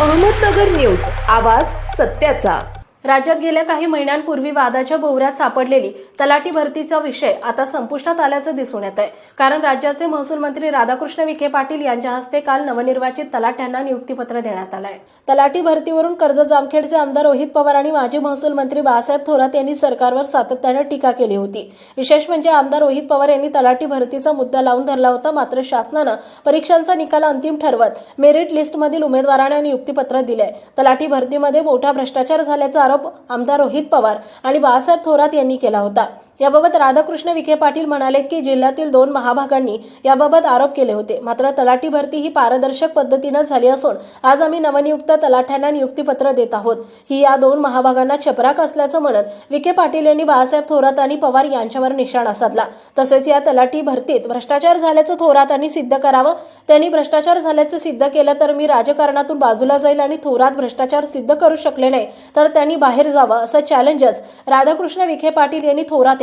Ahmednagar news आवाज सत्याचा. राज्यात गेल्या काही महिन्यांपूर्वी वादाच्या भोवऱ्यात सापडलेली तलाठी भरतीचा विषय आता संपुष्टात आल्याचं दिसून येत आहे कारण राज्याचे महसूल मंत्री राधाकृष्ण विखे पाटील यांच्या हस्ते काल नवनिर्वाचित तलाठ्यांना नियुक्तीपत्र देण्यात आलं आहे तलाठी भरतीवरून कर्ज जामखेडचे आमदार रोहित पवार आणि माजी महसूल मंत्री बाळासाहेब थोरात यांनी सरकारवर सातत्यानं टीका केली होती. विशेष म्हणजे आमदार रोहित पवार यांनी तलाठी भरतीचा मुद्दा लावून धरला होता मात्र शासनानं परीक्षांचा निकाल अंतिम ठरवत मेरिट लिस्टमधील उमेदवारांना नियुक्तीपत्र दिले तलाठी भरतीमध्ये मोठा भ्रष्टाचार झाल्याचा आरोप आमदार रोहित पवार आणि बाळासाहेब थोरात यांनी केला होता. याबाबत राधाकृष्ण विखे पाटील म्हणाले की जिल्ह्यातील दोन महाभागांनी याबाबत आरोप केले होते. मात्र तलाठी भरती ही पारदर्शक पद्धतीनं झाली असून आज आम्ही नवनियुक्त तलाठ्यांना नियुक्तीपत्र देत आहोत. ही या दोन महाभागांना चपराक असल्याचं म्हणत विखे पाटील यांनी बाळासाहेब थोरात आणि पवार यांच्यावर निशाणा साधला. तसेच या तलाठी भरतीत भ्रष्टाचार झाल्याचं थोरातांनी सिद्ध करावं. त्यांनी भ्रष्टाचार झाल्याचं सिद्ध केलं तर मी राजकारणातून बाजूला जाईल आणि थोरात भ्रष्टाचार सिद्ध करू शकले नाही तर त्यांनी बाहेर जावं असं चॅलेंजच राधाकृष्ण विखे पाटील यांनी थोरात